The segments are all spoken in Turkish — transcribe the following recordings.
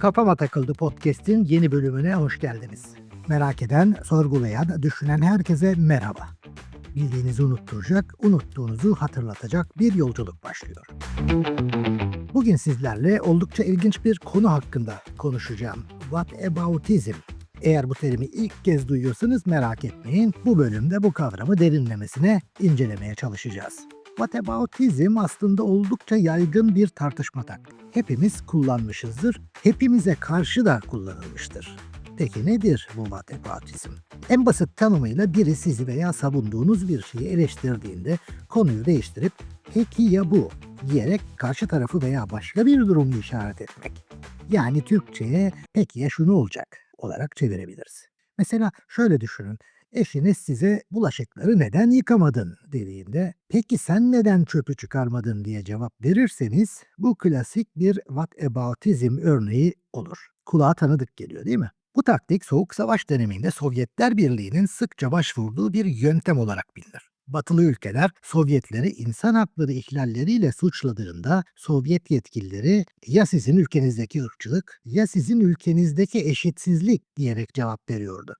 Kafama Takıldı Podcast'in yeni bölümüne hoş geldiniz. Merak eden, sorgulayan, düşünen herkese merhaba. Bildiğinizi unutturacak, unuttuğunuzu hatırlatacak bir yolculuk başlıyor. Bugün sizlerle oldukça ilginç bir konu hakkında konuşacağım. Whataboutism. Eğer bu terimi ilk kez duyuyorsanız merak etmeyin. Bu bölümde bu kavramı derinlemesine incelemeye çalışacağız. Whataboutism aslında oldukça yaygın bir tartışma taktiği. Hepimiz kullanmışızdır, hepimize karşı da kullanılmıştır. Peki nedir bu whataboutism? En basit tanımıyla biri sizi veya savunduğunuz bir şeyi eleştirdiğinde konuyu değiştirip peki ya bu diyerek karşı tarafı veya başka bir durumu işaret etmek. Yani Türkçe'ye peki ya şunu olacak olarak çevirebiliriz. Mesela şöyle düşünün. Eşiniz size bulaşıkları neden yıkamadın dediğinde peki sen neden çöpü çıkarmadın diye cevap verirseniz bu klasik bir whataboutism örneği olur. Kulağa tanıdık geliyor değil mi? Bu taktik Soğuk Savaş döneminde Sovyetler Birliği'nin sıkça başvurduğu bir yöntem olarak bilinir. Batılı ülkeler Sovyetleri insan hakları ihlalleriyle suçladığında Sovyet yetkilileri ya sizin ülkenizdeki ırkçılık ya sizin ülkenizdeki eşitsizlik diyerek cevap veriyordu.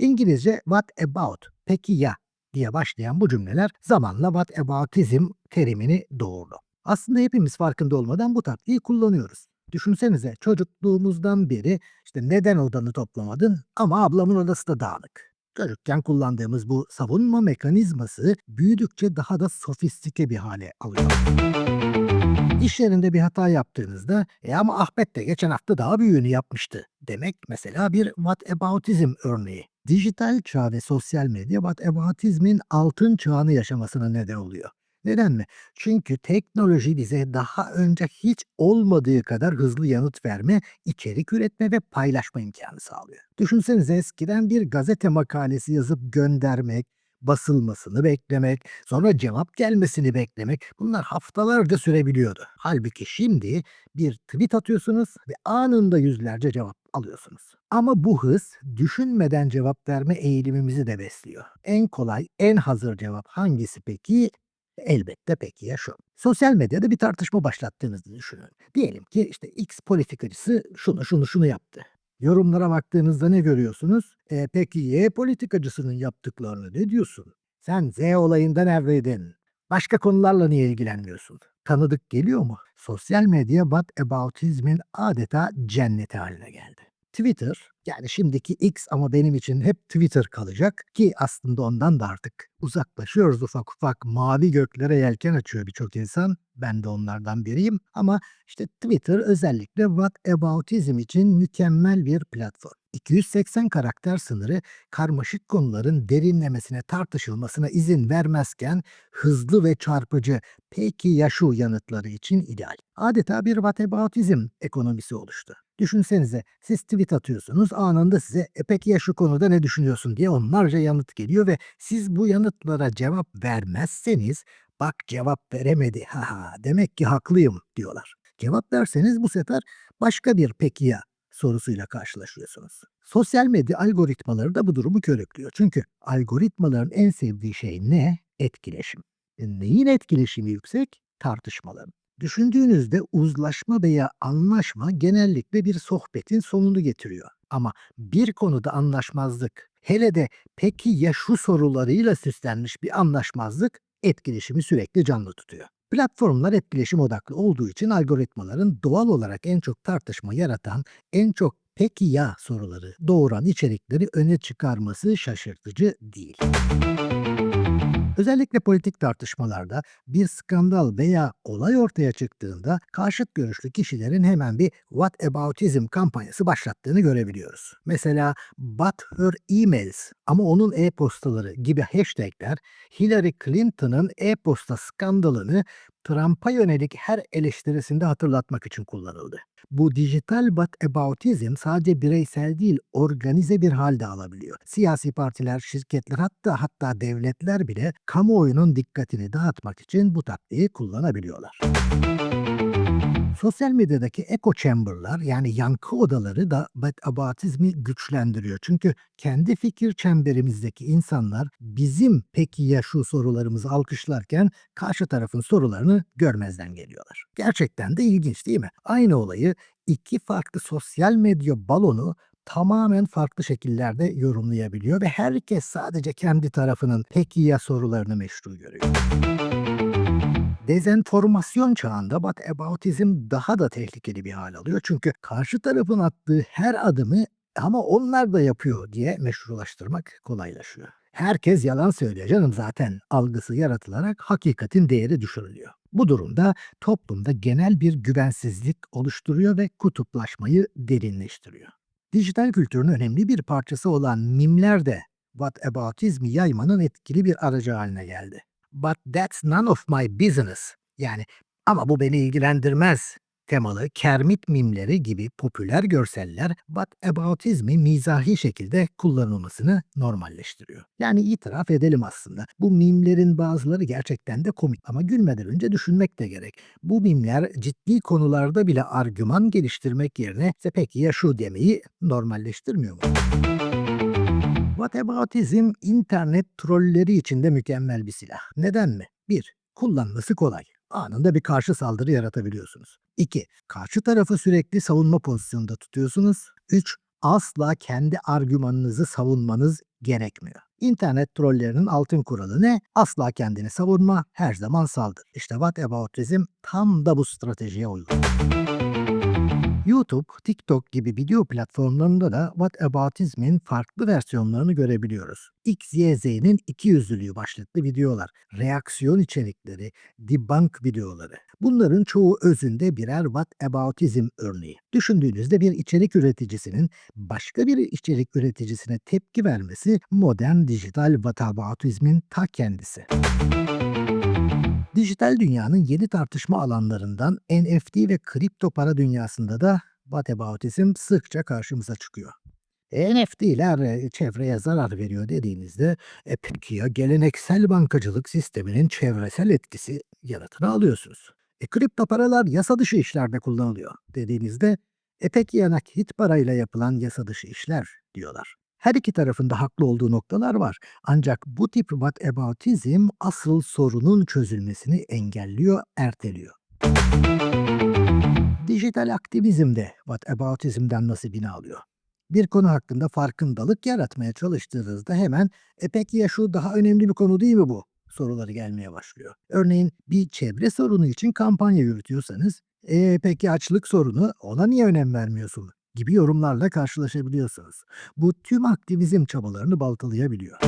İngilizce what about, peki ya diye başlayan bu cümleler zamanla whataboutism terimini doğurdu. Aslında hepimiz farkında olmadan bu taktiği kullanıyoruz. Düşünsenize çocukluğumuzdan beri işte neden odanı toplamadın ama ablamın odası da dağınık. Çocukken kullandığımız bu savunma mekanizması büyüdükçe daha da sofistike bir hale alıyor. İş yerinde bir hata yaptığınızda e ama Ahmet de geçen hafta daha büyüğünü yapmıştı demek mesela bir whataboutism örneği. Dijital çağ ve sosyal medya whataboutizmin altın çağını yaşamasına neden oluyor. Neden mi? Çünkü teknoloji bize daha önce hiç olmadığı kadar hızlı yanıt verme, içerik üretme ve paylaşma imkanı sağlıyor. Düşünsenize eskiden bir gazete makalesi yazıp göndermek, basılmasını beklemek, sonra cevap gelmesini beklemek bunlar haftalarca sürebiliyordu. Halbuki şimdi bir tweet atıyorsunuz ve anında yüzlerce cevap alıyorsunuz. Ama bu hız düşünmeden cevap verme eğilimimizi de besliyor. En kolay, en hazır cevap hangisi peki? Elbette peki ya şu. Sosyal medyada bir tartışma başlattığınızı düşünün. Diyelim ki işte X politikacısı şunu şunu şunu yaptı. Yorumlara baktığınızda ne görüyorsunuz? E, peki Y politikacısının yaptıklarını ne diyorsun? Sen Z olayından evreydin. Başka konularla niye ilgilenmiyorsun? Tanıdık geliyor mu? Sosyal medya whataboutismin adeta cenneti haline geldi. Twitter, yani şimdiki X ama benim için hep Twitter kalacak ki aslında ondan da artık uzaklaşıyoruz ufak ufak mavi göklere yelken açıyor birçok insan. Ben de onlardan biriyim ama işte Twitter özellikle whataboutism için mükemmel bir platform. 280 karakter sınırı karmaşık konuların derinlemesine tartışılmasına izin vermezken hızlı ve çarpıcı peki ya şu yanıtları için ideal. Adeta bir whataboutizm ekonomisi oluştu. Düşünsenize siz tweet atıyorsunuz anında size e peki ya şu konuda ne düşünüyorsun diye onlarca yanıt geliyor ve siz bu yanıtlara cevap vermezseniz bak cevap veremedi ha demek ki haklıyım diyorlar. Cevap verseniz bu sefer başka bir peki ya sorusuyla karşılaşıyorsunuz. Sosyal medya algoritmaları da bu durumu körüklüyor. Çünkü algoritmaların en sevdiği şey ne? Etkileşim. E neyin etkileşimi yüksek? Tartışmaların. Düşündüğünüzde uzlaşma veya anlaşma genellikle bir sohbetin sonunu getiriyor. Ama bir konuda anlaşmazlık, hele de peki ya şu sorularıyla süslenmiş bir anlaşmazlık etkileşimi sürekli canlı tutuyor. Platformlar etkileşim odaklı olduğu için algoritmaların doğal olarak en çok tartışma yaratan, en çok peki ya soruları doğuran içerikleri öne çıkarması şaşırtıcı değil. Özellikle politik tartışmalarda bir skandal veya olay ortaya çıktığında karşıt görüşlü kişilerin hemen bir whataboutism kampanyası başlattığını görebiliyoruz. Mesela but her emails ama onun e-postaları gibi hashtagler Hillary Clinton'ın e-posta skandalını Trump'a yönelik her eleştirisinde hatırlatmak için kullanıldı. Bu dijital whataboutism sadece bireysel değil, organize bir halde alabiliyor. Siyasi partiler, şirketler hatta hatta devletler bile kamuoyunun dikkatini dağıtmak için bu taktiği kullanabiliyorlar. Sosyal medyadaki echo chamber'lar yani yankı odaları da whataboutizmi güçlendiriyor. Çünkü kendi fikir çemberimizdeki insanlar bizim peki ya şu sorularımızı alkışlarken karşı tarafın sorularını görmezden geliyorlar. Gerçekten de ilginç değil mi? Aynı olayı iki farklı sosyal medya balonu tamamen farklı şekillerde yorumlayabiliyor ve herkes sadece kendi tarafının peki ya sorularını meşru görüyor. Dezenformasyon çağında whataboutizm daha da tehlikeli bir hal alıyor. Çünkü karşı tarafın attığı her adımı ama onlar da yapıyor diye meşrulaştırmak kolaylaşıyor. Herkes yalan söylüyor canım zaten algısı yaratılarak hakikatin değeri düşürülüyor. Bu durumda toplumda genel bir güvensizlik oluşturuyor ve kutuplaşmayı derinleştiriyor. Dijital kültürün önemli bir parçası olan mimler de whataboutizmi yaymanın etkili bir aracı haline geldi. But that's none of my business. Yani ama bu beni ilgilendirmez temalı kermit mimleri gibi popüler görseller whataboutizmi mizahi şekilde kullanılmasını normalleştiriyor. Yani itiraf edelim aslında. Bu mimlerin bazıları gerçekten de komik ama gülmeden önce düşünmek de gerek. Bu mimler ciddi konularda bile argüman geliştirmek yerine işte peki ya şu demeyi normalleştirmiyor mu? Whataboutizm internet trolleri için de mükemmel bir silah. Neden mi? 1. Kullanması kolay. Anında bir karşı saldırı yaratabiliyorsunuz. 2. Karşı tarafı sürekli savunma pozisyonunda tutuyorsunuz. 3. Asla kendi argümanınızı savunmanız gerekmiyor. İnternet trollerinin altın kuralı ne? Asla kendini savunma, her zaman saldır. İşte Whataboutizm tam da bu stratejiye uygun. YouTube, TikTok gibi video platformlarında da Whataboutizm'in farklı versiyonlarını görebiliyoruz. XYZ'nin ikiyüzlülüğü başlıklı videolar, reaksiyon içerikleri, debunk videoları. Bunların çoğu özünde birer Whataboutizm örneği. Düşündüğünüzde bir içerik üreticisinin başka bir içerik üreticisine tepki vermesi modern dijital Whataboutizmin ta kendisi. Dijital dünyanın yeni tartışma alanlarından NFT ve kripto para dünyasında da whataboutizm sıkça karşımıza çıkıyor. NFT'ler e, çevreye zarar veriyor dediğinizde e peki ya geleneksel bankacılık sisteminin çevresel etkisi yanıtını alıyorsunuz. E kripto paralar yasa dışı işlerde kullanılıyor dediğinizde e peki ya nakit parayla yapılan yasa dışı işler diyorlar. Her iki tarafında haklı olduğu noktalar var. Ancak bu tip whataboutizm asıl sorunun çözülmesini engelliyor, erteliyor. Dijital aktivizm de whataboutizmden nasibini alıyor. Bir konu hakkında farkındalık yaratmaya çalıştığınızda hemen e peki ya şu daha önemli bir konu değil mi bu? soruları gelmeye başlıyor. Örneğin bir çevre sorunu için kampanya yürütüyorsanız e peki açlık sorunu ona niye önem vermiyorsun gibi yorumlarla karşılaşabiliyorsunuz. Bu tüm aktivizm çabalarını baltalayabiliyor.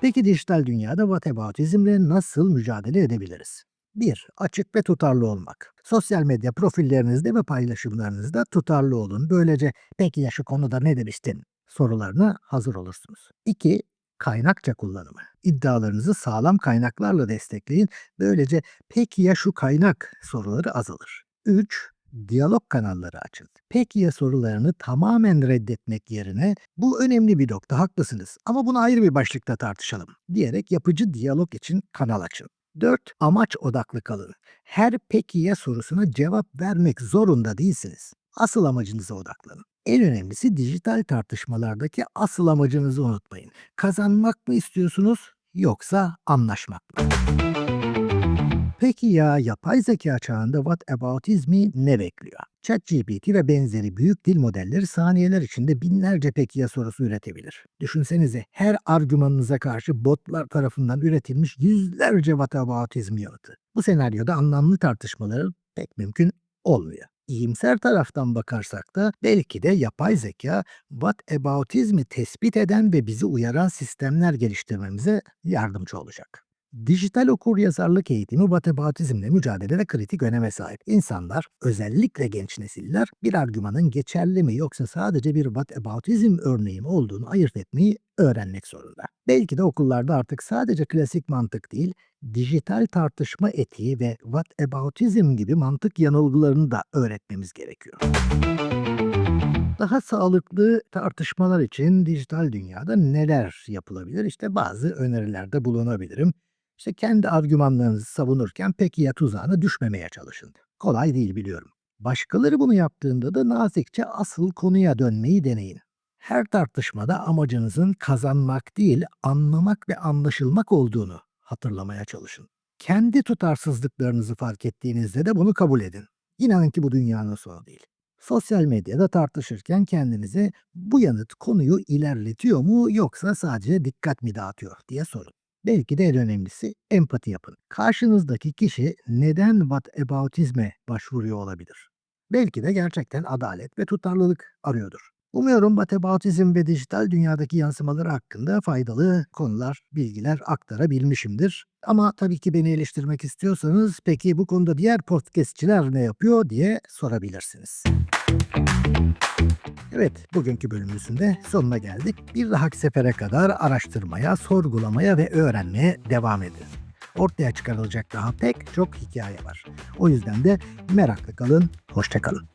Peki dijital dünyada whataboutizmle nasıl mücadele edebiliriz? 1. Açık ve tutarlı olmak. Sosyal medya profillerinizde ve paylaşımlarınızda tutarlı olun. Böylece peki ya şu konuda ne demiştin sorularına hazır olursunuz. 2. Kaynakça kullanımı. İddialarınızı sağlam kaynaklarla destekleyin. Böylece peki ya şu kaynak soruları azalır. 3 diyalog kanalları açın. Peki ya sorularını tamamen reddetmek yerine bu önemli bir nokta haklısınız ama bunu ayrı bir başlıkta tartışalım diyerek yapıcı diyalog için kanal açın. 4. Amaç odaklı kalın. Her peki ya sorusuna cevap vermek zorunda değilsiniz. Asıl amacınıza odaklanın. En önemlisi dijital tartışmalardaki asıl amacınızı unutmayın. Kazanmak mı istiyorsunuz yoksa anlaşmak mı? Peki ya yapay zeka çağında whataboutizmi ne bekliyor? ChatGPT ve benzeri büyük dil modelleri saniyeler içinde binlerce peki ya sorusu üretebilir. Düşünsenize her argümanınıza karşı botlar tarafından üretilmiş yüzlerce whataboutizm yanıtı. Bu senaryoda anlamlı tartışmaları pek mümkün olmuyor. İyimser taraftan bakarsak da belki de yapay zeka whataboutizmi tespit eden ve bizi uyaran sistemler geliştirmemize yardımcı olacak. Dijital okur yazarlık eğitimi whataboutizmle mücadelede kritik öneme sahip. İnsanlar, özellikle genç nesiller, bir argümanın geçerli mi yoksa sadece bir whataboutizm örneği mi olduğunu ayırt etmeyi öğrenmek zorunda. Belki de okullarda artık sadece klasik mantık değil, dijital tartışma etiği ve whataboutizm gibi mantık yanılgılarını da öğretmemiz gerekiyor. Daha sağlıklı tartışmalar için dijital dünyada neler yapılabilir? İşte bazı önerilerde bulunabilirim. İşte kendi argümanlarınızı savunurken peki ya tuzağına düşmemeye çalışın. Kolay değil biliyorum. Başkaları bunu yaptığında da nazikçe asıl konuya dönmeyi deneyin. Her tartışmada amacınızın kazanmak değil, anlamak ve anlaşılmak olduğunu hatırlamaya çalışın. Kendi tutarsızlıklarınızı fark ettiğinizde de bunu kabul edin. İnanın ki bu dünyanın sonu değil. Sosyal medyada tartışırken kendinize bu yanıt konuyu ilerletiyor mu yoksa sadece dikkat mi dağıtıyor diye sorun. Belki de en önemlisi empati yapın. Karşınızdaki kişi neden whataboutisme başvuruyor olabilir? Belki de gerçekten adalet ve tutarlılık arıyordur. Umuyorum whataboutizm ve dijital dünyadaki yansımaları hakkında faydalı konular, bilgiler aktarabilmişimdir. Ama tabii ki beni eleştirmek istiyorsanız peki bu konuda diğer podcastçiler ne yapıyor diye sorabilirsiniz. Evet, bugünkü bölümümüzün de sonuna geldik. Bir dahaki sefere kadar araştırmaya, sorgulamaya ve öğrenmeye devam edin. Ortaya çıkarılacak daha pek çok hikaye var. O yüzden de meraklı kalın, hoşça kalın.